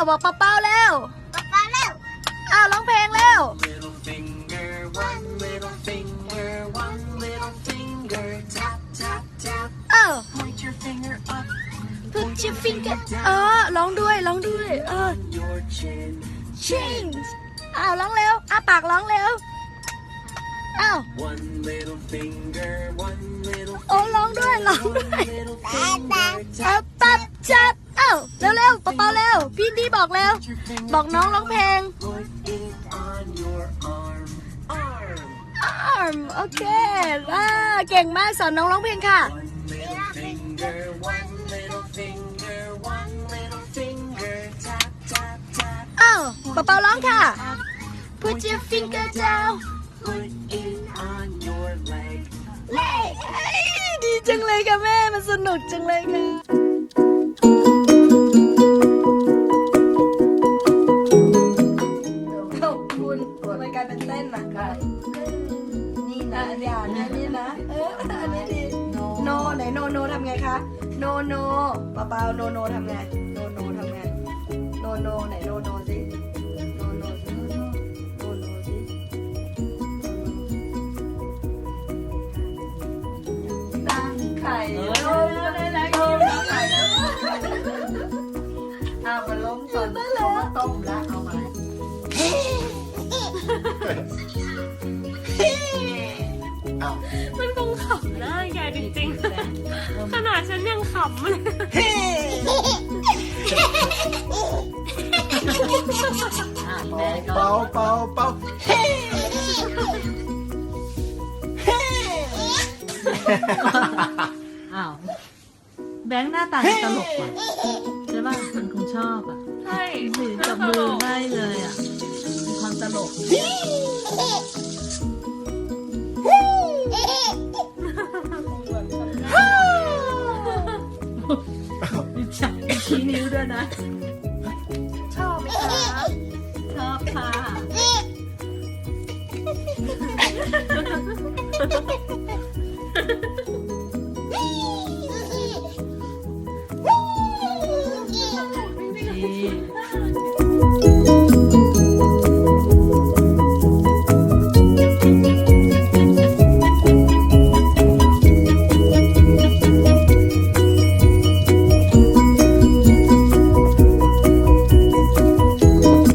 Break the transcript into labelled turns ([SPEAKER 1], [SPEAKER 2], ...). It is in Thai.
[SPEAKER 1] าวบอกป้าเป้าแล้ว
[SPEAKER 2] ป๊าป๊าเร็ว
[SPEAKER 1] อ้าวร้องเพลงแล้ว
[SPEAKER 3] Little finger, one little finger, one little finger, tap, tap, tap.
[SPEAKER 1] เออ
[SPEAKER 3] Point your finger up
[SPEAKER 1] put your finger เออร้องด้วยร้องด้วย เออ
[SPEAKER 3] your chin.
[SPEAKER 1] change อ้าวร้องเร็วอ้าปากร้องเร็วอ้าว
[SPEAKER 3] One little finger, one little
[SPEAKER 1] โอ้ร้องด้วยร้องด้วย
[SPEAKER 3] little
[SPEAKER 2] ตาตา
[SPEAKER 1] เอาปับจัดอ้าวเร็วเร็วๆป้าเป้าเร็วพี่ดี บอกแล้ว บอกน้องร้องเพลง
[SPEAKER 3] arm
[SPEAKER 1] โอเคว้าเก่งมากสอนน้องร้องเพลงค่ะ
[SPEAKER 3] เอ้า
[SPEAKER 1] ปะเปาร้องค่ะ put your finger down
[SPEAKER 3] put it on your leg
[SPEAKER 1] leg ดีจังเลยค่ะแม่ มันสนุกจังเลยค่ะ คุณทำไมกลายเป็นเต้นน่ะนี่นะอันนี้นะนี่นะ เอออันนี้ดีโนไหนโนโนทำไงคะ โนโนเปล่าๆโนโนทำไง โนโนทำไง โนโนไหน
[SPEAKER 4] จริงๆ ขนาดฉันยังขำเลย
[SPEAKER 5] อะแม่ก็
[SPEAKER 6] เป่าเป่าเป่า
[SPEAKER 5] อ้าวแบงค์หน้าตาตลกว่ะใช่ป่ะมันคงชอบอะ
[SPEAKER 4] ใช่
[SPEAKER 5] ถือจับมือได้เลยอะมีความตลก ชี้นิ้วด้วยนะ
[SPEAKER 1] ชอบไหมคะ
[SPEAKER 5] ชอบค่ะ